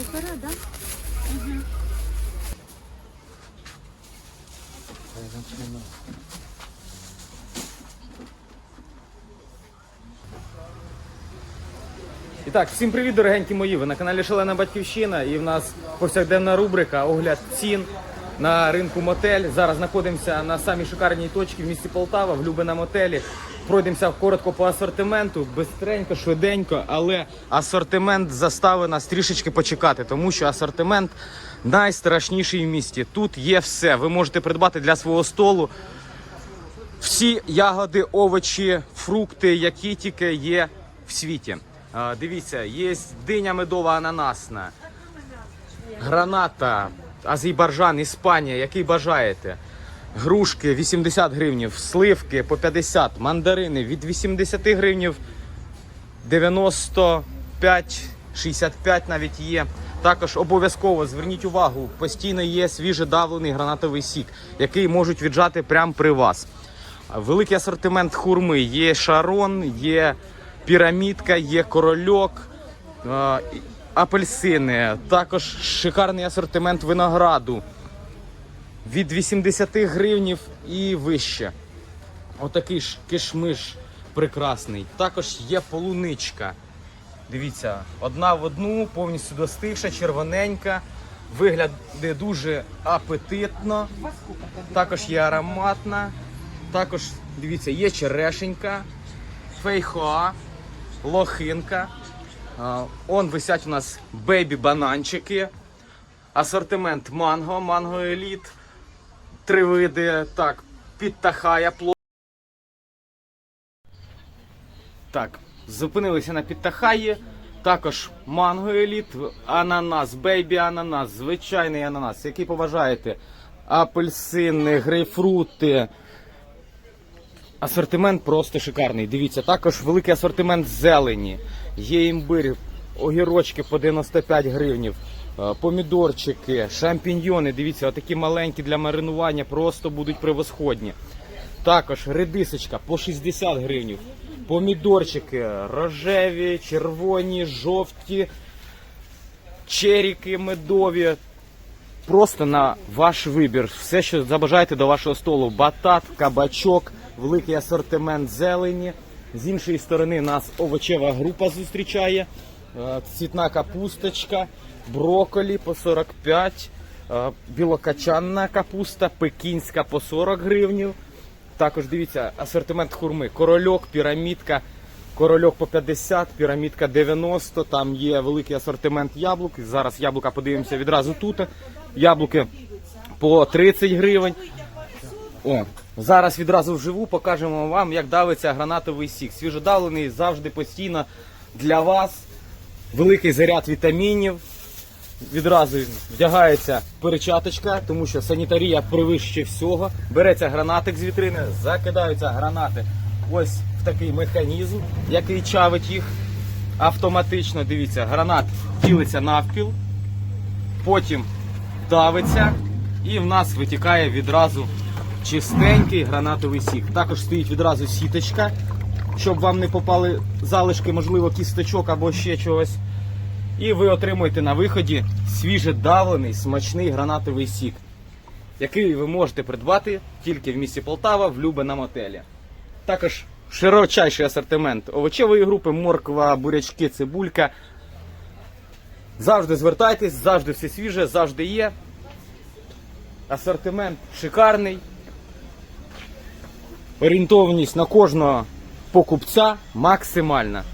Полтора, да? І так, всім привіт, дорогенькі мої. Ви на каналі Шалена Батьківщина і в нас повсякденна рубрика Огляд цін на ринку мотель. Зараз знаходимося на самій шикарній точці в місті Полтава, в Любина мотелі. Пройдемося коротко по асортименту, бистренько, швиденько, але асортимент заставив нас трішечки почекати, тому що асортимент найстрашніший в місті. Тут є все. Ви можете придбати для свого столу всі ягоди, овочі, фрукти, які тільки є в світі. Дивіться, є диня медова ананасна, граната, Азербайджан, Іспанія, який бажаєте. Грушки 80 гривнів, сливки по 50, мандарини від 80 гривнів 95, 65 навіть є. Також обов'язково зверніть увагу, постійно є свіжедавлений гранатовий сік, який можуть віджати прямо при вас. Великий асортимент хурми. Є шарон, є пірамідка, є корольок, е, апельсини. Також шикарний асортимент винограду від 80 гривнів і вище. Отакий ж кишмиш прекрасний. Також є полуничка. Дивіться, одна в одну, повністю достигша, червоненька. Виглядає дуже апетитно. Також є ароматна. Також, дивіться, є черешенька, фейхоа, лохинка. Он висять у нас бейбі-бананчики. Асортимент манго, манго еліт. Три види. Так, підтахая пло. Так, зупинилися на підтахаї. Також манго еліт, ананас, бейбі ананас, звичайний ананас, який побажаєте. Апельсини, грейпфрути. Асортимент просто шикарний. Дивіться, також великий асортимент зелені. Є імбир, огірочки по 95 гривнів, помідорчики, шампіньйони. Дивіться, отакі маленькі для маринування просто будуть превосходні. Також редисочка по 60 гривнів. Помідорчики рожеві, червоні, жовті, черіки медові. Просто на ваш вибір. Все, що забажаєте до вашого столу. Батат, кабачок, великий асортимент зелені. З іншої сторони нас овочева група зустрічає. Е, Цвітна капусточка, броколі по 45, е, білокачанна капуста, пекінська по 40 гривнів. Також дивіться, асортимент хурми. Корольок, пірамідка. Корольок по 50, пірамідка 90. Там є великий асортимент яблук. Зараз яблука подивимося відразу тут. Яблуки по 30 гривень. О, зараз відразу вживу покажемо вам, як давиться гранатовий сік. Свіжодавлений завжди постійно для вас. Великий заряд вітамінів. Відразу вдягається перечаточка, тому що санітарія превище всього. Береться гранатик з вітрини, закидаються гранати ось в такий механізм, який чавить їх автоматично. Дивіться, гранат ділиться навпіл, потім давиться, і в нас витікає відразу чистенький гранатовий сік. Також стоїть відразу сіточка, щоб вам не попали залишки, можливо, кісточок або ще чогось. І ви отримуєте на виході свіжедавлений смачний гранатовий сік, який ви можете придбати тільки в місті Полтава в Любеному мотелі. Також широчайший асортимент овочевої групи, морква, бурячки, цибулька. Завжди звертайтесь, завжди все свіже, завжди є. Асортимент шикарний. Орієнтованість на кожного покупця максимальна.